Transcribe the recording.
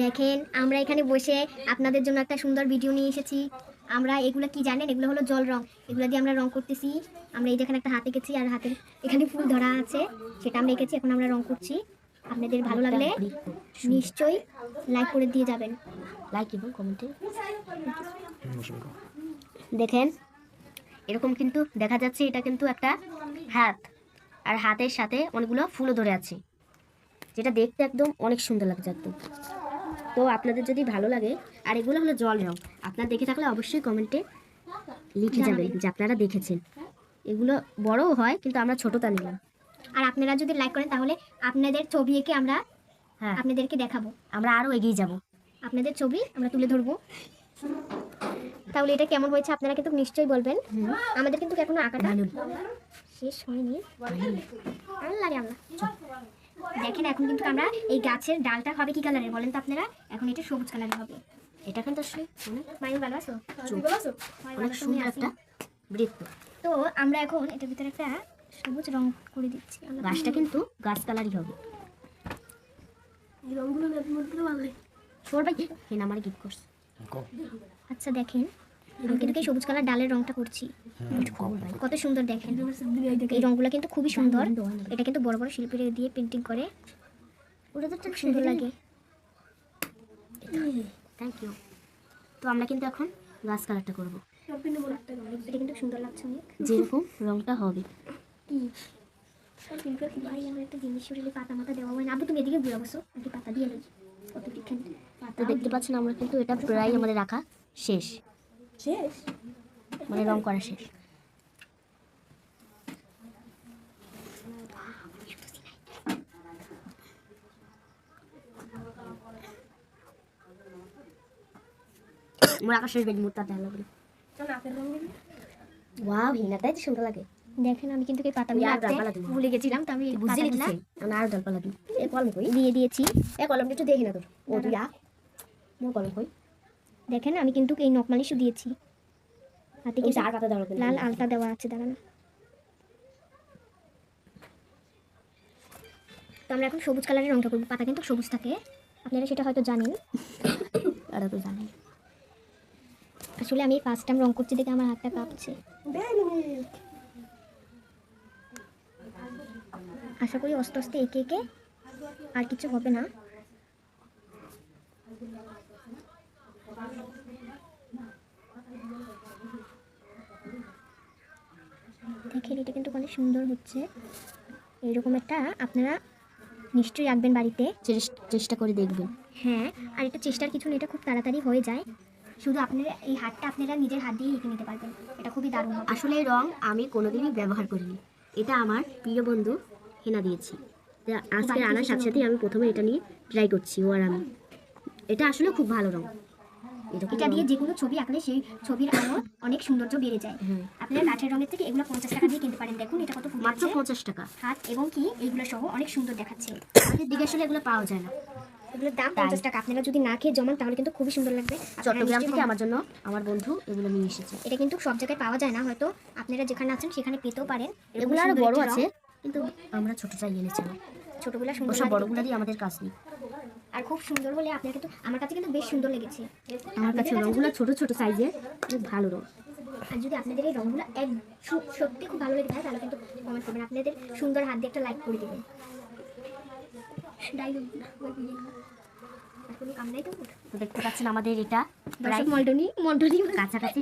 দেখেন আমরা এখানে বসে আপনাদের জন্য একটা সুন্দর ভিডিও নিয়ে এসেছি। আমরা এগুলো কি জানেন? এগুলো হলো জল রং। এগুলো দিয়ে আমরা রং করতেছি। আমরা এই যেখানে একটা হাতে গেছি আর হাতের এখানে ফুল ধরা আছে সেটা আমরা এঁকেছি। এখন আমরা রং করছি। আপনাদের ভালো লাগলে নিশ্চয়ই লাইক করে দিয়ে যাবেন। লাইক এবং কমেন্টে দেখেন এরকম কিন্তু দেখা যাচ্ছে এটা কিন্তু একটা হাত। আর হাতের সাথে অনেকগুলো ফুলও ধরে আছে। যেটা দেখতে একদম অনেক সুন্দর লাগছে একদম। তো আপনাদের যদি ভালো লাগে আর এগুলো হলো জল রং আপনারা দেখে থাকলে অবশ্যই কমেন্টে লিখে যাবেন যে আপনারা দেখেছেন। এগুলো বড়ও হয় কিন্তু আমরা ছোটটা নিলাম। আর আপনারা যদি লাইক করেন তাহলে আপনাদের ছবি এঁকে আমরা হ্যাঁ। আপনাদেরকে দেখাবো। আমরা আরও এগিয়ে যাব। আপনাদের ছবি আমরা তুলে ধরবো। তাহলে এটা কেমন হয়েছে আপনারা কিন্তু নিশ্চয়ই বলবেন। আমাদের কিন্তু এখনও আঁকাটা শেষ হয়নি। আল্লাহ রে আল্লাহ। দেখেন এখন কিন্তু আমরা এই গাছের ডালটা হবে কি কালারের বলেন তো আপনারা? এখন এটা সবুজ কালারের হবে। এটা কিন্তু আসলে মায়ুর ভালো আছো? অনেক সুন্দর একটা বৃত্ত। তো আমরা এখন এটার ভিতরে একটা সবুজ রং করে দিচ্ছি। আমরা গাছটা কিন্তু গাছ কালারই হবে। এই রংগুলো মধ্যে ভালো লাগে সর ভাই হেন আমার গিফট করছে। আচ্ছা দেখেন সবুজ কালার ডালের রংটা করছি। কত সুন্দর দেখেন। এই রংগুলো কিন্তু খুবই সুন্দর। এটা কিন্তু বড় বড় শিল্পীরা দিয়ে পেন্টিং করে। ওটা তো খুব সুন্দর লাগে। থ্যাংক ইউ তো আমরা কিন্তু এখন গাছ কালারটা করব। এটা কিন্তু সুন্দর লাগছে অনেক। যেরকম রংটা হবে। কিন্তু ভাই আমার একটা জিনিস শরীরে পাতা মাথা দেওয়া হয় না। আবু তুমি এদিকে ঘুরে বসো। আগে পাতা দিয়ে কত দেখতে পাচ্ছেন আমরা কিন্তু এটা প্রায় আমাদের রাখা শেষ। শেষ? মানে রং করা শেষ। মোর আকাশ ওয়াও সুন্দর লাগে। দেখেন আমি কিন্তু এই। ভুলে গেছিলাম তো আমি তুই বুঝলি আমি আরও ডালপালা দিই এ কলম কই? দিয়ে দিয়েছি। এ কলমটা একটু দেখি না তোর। ও তুই আ মোর কলম কই? দেখেন আমি কিন্তু এই নকমালিশও দিয়েছি। হাতে লাল আলতা দেওয়া আছে দাঁড়ান। তো আমরা এখন সবুজ কালারের রংটা করব। পাতা কিন্তু সবুজ থাকে। আপনারা সেটা হয়তো জানেন। এটা তো জানি আসলে আমি ফার্স্ট টাইম রং করছি দেখে আমার হাতটা কাঁপছে। আশা করি আস্তে আস্তে একে একে আর কিছু হবে না। এটা কিন্তু অনেক সুন্দর হচ্ছে। এইরকম একটা আপনারা নিশ্চয়ই রাখবেন বাড়িতে। চেষ্টা করে দেখবেন। হ্যাঁ আর এটা চেষ্টার কিছু নেই এটা খুব তাড়াতাড়ি হয়ে যায়। শুধু আপনারা এই হাতটা আপনারা নিজের হাত দিয়ে এঁকে নিতে পারবেন। এটা খুবই দারুণ হবে। আসলে এই রং আমি কোনোদিনই ব্যবহার করিনি। এটা আমার প্রিয় বন্ধু হেনা দিয়েছে। আজকে আনার সাথে সাথেই আমি প্রথমে এটা নিয়ে ট্রাই করছি ও আর আমি। এটা আসলে খুব ভালো রং। এটা দিয়ে যে কোনো ছবি আঁকলে সেই ছবির আরও অনেক সৌন্দর্য বেড়ে যায়। আপনারা কাঠের রঙের থেকে এগুলো পঞ্চাশ টাকা দিয়ে কিনতে পারেন। দেখুন এটা কত মাত্র পঞ্চাশ টাকা। হাত এবং কি এইগুলো সহ অনেক সুন্দর দেখাচ্ছে। আমাদের দিকে আসলে এগুলো পাওয়া যায় না। এগুলোর দাম পঞ্চাশ টাকা। আপনারা যদি না খেয়ে জমান তাহলে কিন্তু খুবই সুন্দর লাগবে। চট্টগ্রাম থেকে আমার জন্য আমার বন্ধু এগুলো নিয়ে এসেছে। এটা কিন্তু সব জায়গায় পাওয়া যায় না। হয়তো আপনারা যেখানে আছেন সেখানে পেতেও পারেন। এগুলো আরও বড় আছে কিন্তু আমরা ছোট চাই এনেছিলাম ছোটগুলা সুন্দর ওসব বড়গুলো দিয়ে আমাদের কাজ নেই। আর খুব সুন্দর হলে আপনার কিন্তু আমার কাছে কিন্তু বেশ সুন্দর লেগেছে। আমার কাছে রঙগুলো ছোট ছোট সাইজের খুব ভালো রং আর যদি আপনাদের এই রঙগুলো এক সত্যি খুব ভালো লেগে থাকে তাহলে কিন্তু কমেন্ট করবেন। আপনাদের সুন্দর হাত দিয়ে একটা লাইক করে দেবেন। দেখতে পাচ্ছেন আমাদের এটা মন্ডলী মন্ডলী কাছাকাছি